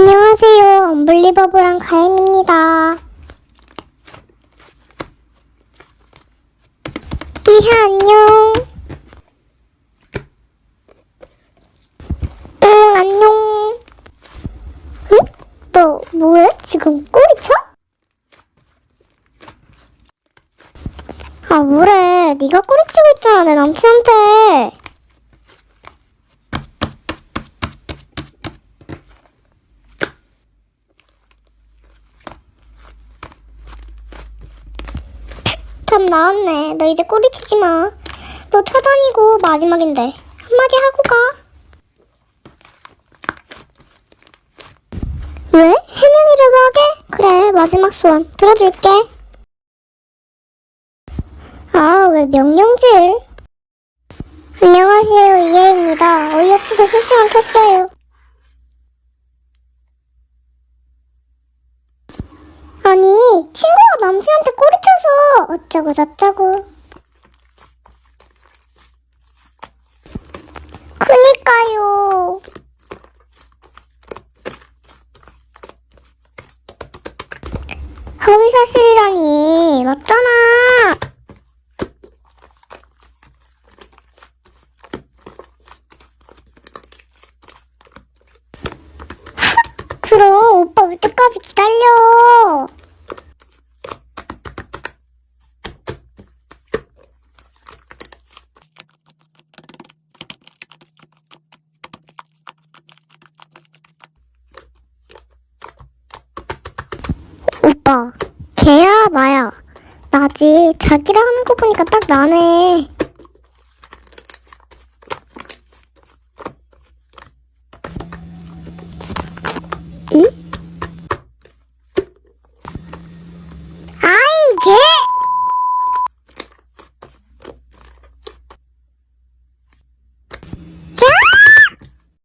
안녕하세요. 언블리버블한 가인입니다. 이하 안녕. 응 안녕. 응? 너 뭐해? 지금 꼬리 쳐? 아 뭐래? 네가 꼬리 치고 있잖아 내 남친한테. 답 나왔네. 너 이제 꼬리치지 마. 너 차단이고 마지막인데 한마디 하고 가. 왜? 해명이라도 하게? 그래, 마지막 소원 들어줄게. 아, 왜 명령질? 안녕하세요, 이해입니다. 어이없어서 실수만 켰어요. 아니, 친구가 남친한테 꼬리쳐서 어쩌고 저쩌고. 그니까요. 허위 사실이라니 맞잖아. 그럼 오빠 올 때까지 기다려. 오빠, 걔야 나야. 나지. 자기랑 하는 거 보니까 딱 나네.